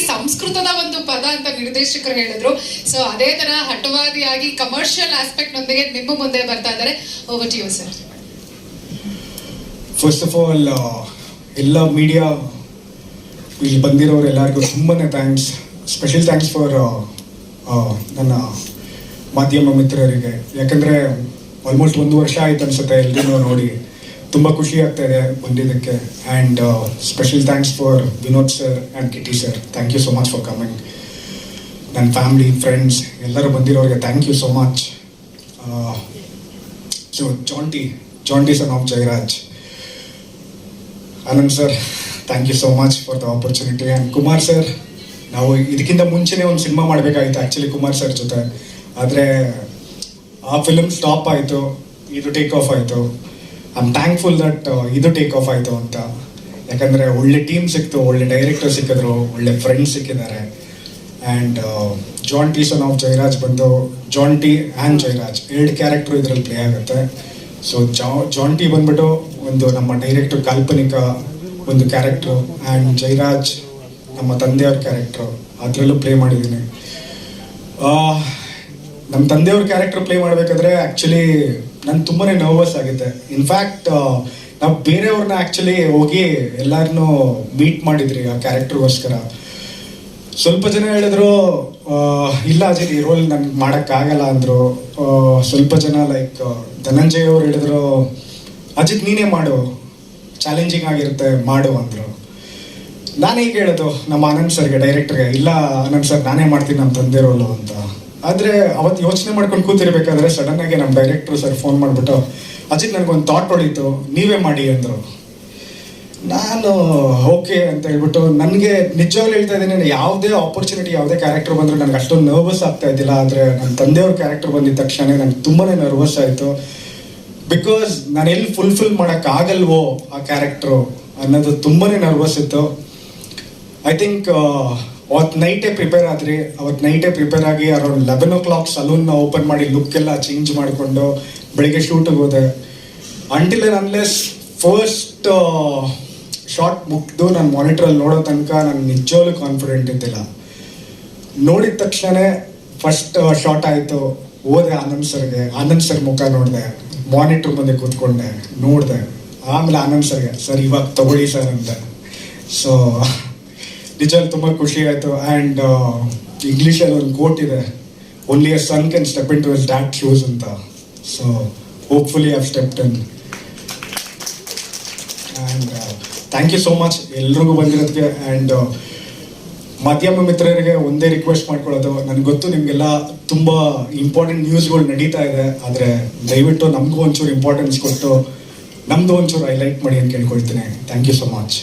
ಸಂಸ್ಕೃತದ ಒಂದು ಪದ ಅಂತ ನಿರ್ದೇಶಕರು ಹೇಳಿದ್ರು. ಸೊ ಅದೇ ತರ ಹಠವಾದಿಯಾಗಿ ಕಮರ್ಷಿಯಲ್ ಆಸ್ಪೆಕ್ಟ್ ನೊಂದಿಗೆ ನಿಮ್ಮ ಮುಂದೆ ಬರ್ತಾ ಇದ್ದಾರೆ. Over you sir first of all ಎಲ್ಲ ಮೀಡಿಯಾ ಇಲ್ಲಿ ಬಂದಿರೋರು ಎಲ್ಲರಿಗೂ ತುಂಬಾ ಥ್ಯಾಂಕ್ಸ್ ಸ್ಪೆಷಲ್ ಥ್ಯಾಂಕ್ಸ್ ಫಾರ್ ನನ್ನ ಮಾಧ್ಯಮ ಮಿತ್ರರಿಗೆ. ಯಾಕಂದರೆ ಆಲ್ಮೋಸ್ಟ್ ಒಂದು ವರ್ಷ ಆಯ್ತು ಅನ್ಸುತ್ತೆ ಎಲ್ರಿಗೂ ನೋಡಿ. ತುಂಬ ಖುಷಿ ಆಗ್ತಾ ಇದೆ ಬಂದಿದ್ದಕ್ಕೆ. And special thanks for Vinod sir and Kitty sir thank you so much for coming ನನ್ನ ಫ್ಯಾಮಿಲಿ ಫ್ರೆಂಡ್ಸ್ ಎಲ್ಲರೂ ಬಂದಿರೋರಿಗೆ thank you so much so Jonty Jonty son of Jayaraj Anand sir thank you so much for the opportunity and Kumar sir ನಾವು ಇದಕ್ಕಿಂತ ಮುಂಚೆನೇ ಒಂದು cinema ಮಾಡಬೇಕಾಗಿತ್ತು actually Kumar sir ಜೊತೆ. ಆದರೆ, ಆ ಫಿಲ್ಮ್ ಸ್ಟಾಪ್ ಆಯಿತು, ಇದು ಟೇಕ್ ಆಫ್ ಆಯಿತು. ಐ ಆಮ್ ಥ್ಯಾಂಕ್ಫುಲ್ ದಟ್ ಇದು ಟೇಕ್ ಆಫ್ ಆಯಿತು ಅಂತ. ಯಾಕಂದರೆ ಒಳ್ಳೆ ಟೀಮ್ ಸಿಕ್ತು, ಒಳ್ಳೆ ಡೈರೆಕ್ಟರ್ ಸಿಕ್ಕಿದ್ರು, ಒಳ್ಳೆ ಫ್ರೆಂಡ್ಸ್ ಸಿಕ್ಕಿದ್ದಾರೆ. And Jonty son of Jayaraj ಬಂದು ಜಾನ್ ಟಿ ಆ್ಯಂಡ್ ಜಯರಾಜ್ ಎರಡು ಕ್ಯಾರೆಕ್ಟ್ರು ಇದರಲ್ಲಿ ಪ್ಲೇ ಆಗುತ್ತೆ. ಸೊ ಜಾನ್ ಟಿ ಬಂದ್ಬಿಟ್ಟು ಒಂದು ನಮ್ಮ ಡೈರೆಕ್ಟರ್ ಕಾಲ್ಪನಿಕ ಒಂದು ಕ್ಯಾರೆಕ್ಟ್ರು ಆ್ಯಂಡ್ ಜಯರಾಜ್ ನಮ್ಮ ತಂದೆಯವ್ರ ಕ್ಯಾರೆಕ್ಟ್ರು ಅದರಲ್ಲೂ ಪ್ಲೇ ಮಾಡಿದ್ದೀನಿ. ನಮ್ಮ ತಂದೆಯವ್ರ ಕ್ಯಾರೆಕ್ಟ್ರ್ ಪ್ಲೇ ಮಾಡಬೇಕಾದ್ರೆ ಆ್ಯಕ್ಚುಲಿ ನಾನು ತುಂಬಾ ನರ್ವಸ್ ಆಗುತ್ತೆ. ಇನ್ಫ್ಯಾಕ್ಟ್ ನಾವು ಬೇರೆಯವ್ರನ್ನ ಆ್ಯಕ್ಚುಲಿ ಹೋಗಿ ಎಲ್ಲರನ್ನೂ ಮೀಟ್ ಮಾಡಿದ್ರಿ ಆ ಕ್ಯಾರೆಕ್ಟರ್ಗೋಸ್ಕರ ಸ್ವಲ್ಪ ಜನ ಹೇಳಿದ್ರು ಇಲ್ಲ ಅಜಿತ್ ಈ ರೋಲ್ ನನ್ಗೆ ಮಾಡೋಕ್ಕಾಗಲ್ಲ ಅಂದರು. ಸ್ವಲ್ಪ ಜನ ಲೈಕ್ ಧನಂಜಯ್ ಅವ್ರು ಹೇಳಿದ್ರು, ಅಜಿತ್, ನೀನೇ ಮಾಡು. ಚಾಲೆಂಜಿಂಗ್ ಆಗಿರುತ್ತೆ, ಮಾಡು ಅಂದರು. ನಾನು ಹೇಳೋದು, ನಮ್ಮ ಆನಂದ್ ಸರ್ಗೆ ಡೈರೆಕ್ಟರ್ಗೆ ಇಲ್ಲ ಆನಂದ್ ಸರ್, ನಾನೇ ಮಾಡ್ತೀನಿ ನಮ್ಮ ತಂದೆ ರೋಲು ಅಂತ. ಆದರೆ ಅವತ್ತು ಯೋಚನೆ ಮಾಡ್ಕೊಂಡು ಕೂತಿರ್ಬೇಕಾದ್ರೆ ಆಗಿ ನಮ್ಮ ಡೈರೆಕ್ಟ್ರು ಸರ್ ಫೋನ್ ಮಾಡಿಬಿಟ್ಟು, ಅಜಿತ್, ನನಗೊಂದು ಥಾಟ್ ಹೊಡೀತು ನೀವೇ ಮಾಡಿ ಅಂದರು. ನಾನು, ಓಕೆ ಅಂತ ಹೇಳ್ಬಿಟ್ಟು ನನಗೆ ನಿಜವಾಗ್ಲೂ ಹೇಳ್ತಾ ಇದ್ದೀನಿ ಯಾವುದೇ ಆಪರ್ಚುನಿಟಿ ಯಾವುದೇ ಕ್ಯಾರೆಕ್ಟರ್ ಬಂದರೂ ನನಗೆ ಅಷ್ಟೊಂದು ನರ್ವಸ್ ಆಗ್ತಾ ಇದ್ದಿಲ್ಲ. ಆದರೆ ನನ್ನ ತಂದೆಯವ್ರ ಕ್ಯಾರೆಕ್ಟರ್ ಬಂದಿದ್ದ ತಕ್ಷಣ ನನಗೆ ತುಂಬಾ ನರ್ವಸ್ ಆಯಿತು. ಬಿಕಾಸ್ ನಾನು ಎಲ್ಲಿ ಫುಲ್ಫಿಲ್ ಮಾಡೋಕ್ಕಾಗಲ್ವೋ ಆ ಕ್ಯಾರೆಕ್ಟ್ರು ಅನ್ನೋದು ತುಂಬಾ ನರ್ವಸ್ ಇತ್ತು. ಐ ಥಿಂಕ್ ಅವತ್ತು ನೈಟೇ ಪ್ರಿಪೇರ್ ಆದ್ರಿ ಅವತ್ತು ನೈಟೇ ಪ್ರಿಪೇರ್ ಆಗಿ ಅರೌಂಡ್ ಲೆವೆನ್ ಓ ಕ್ಲಾಕ್ ಸಲೂನ್ನ ಓಪನ್ ಮಾಡಿ ಲುಕ್ ಎಲ್ಲ ಚೇಂಜ್ ಮಾಡಿಕೊಂಡು ಬೆಳಿಗ್ಗೆ ಶೂಟಿಗೆ ಹೋದೆ. Until and unless first shot ಮುಗ್ದು ನಾನು ಮಾನಿಟ್ರಲ್ಲಿ ನೋಡೋ ತನಕ ನಾನು ನಿಜವಾಗ್ಲೂ ಕಾನ್ಫಿಡೆಂಟ್ ಇದ್ದಿಲ್ಲ. ನೋಡಿದ ತಕ್ಷಣ ಫಸ್ಟ್ ಶಾರ್ಟ್ ಆಯಿತು. ಹೋದೆ ಆನಂದ್ ಸರ್ಗೆ. ಆನಂದ್ ಸರ್ ಮುಖ ನೋಡಿದೆ. ಮಾನಿಟ್ರ್ ಮುಂದೆ ಕೂತ್ಕೊಂಡೆ. ನೋಡಿದೆ. ಆಮೇಲೆ ಆನಂದ್ ಸರ್ಗೆ, ಸರ್, ಇವಾಗ ತಗೊಳ್ಳಿ ಸರ್ ಅಂತ ಸೊ ನಿಜವಾಗ್ಲೂ ತುಂಬ ಖುಷಿ ಆಯಿತು. ಆ್ಯಂಡ್ ಇಂಗ್ಲೀಷಲ್ಲಿ ಒಂದು ಕೋಟ್ ಇದೆ. Only a son can step into his dad's shoes ಅಂತ so hopefully I've step in and thank you so much ಎಲ್ರಿಗೂ ಬಂದಿರೋದಕ್ಕೆ ಆ್ಯಂಡ್ ಮಾಧ್ಯಮ ಮಿತ್ರರಿಗೆ ಒಂದೇ ರಿಕ್ವೆಸ್ಟ್ ಮಾಡ್ಕೊಳ್ಳೋದು. ನನಗೆ ಗೊತ್ತು ನಿಮಗೆಲ್ಲ ತುಂಬ ಇಂಪಾರ್ಟೆಂಟ್ ನ್ಯೂಸ್ಗಳು ನಡೀತಾ ಇದೆ. ಆದರೆ ದಯವಿಟ್ಟು ನಮಗೂ ಒಂಚೂರು ಇಂಪಾರ್ಟೆನ್ಸ್ ಕೊಟ್ಟು ನಮ್ಮದು ಒಂಚೂರು ಹೈಲೈಟ್ ಮಾಡಿ ಅಂತ ಕೇಳ್ಕೊಳ್ತೀನಿ. Thank you so much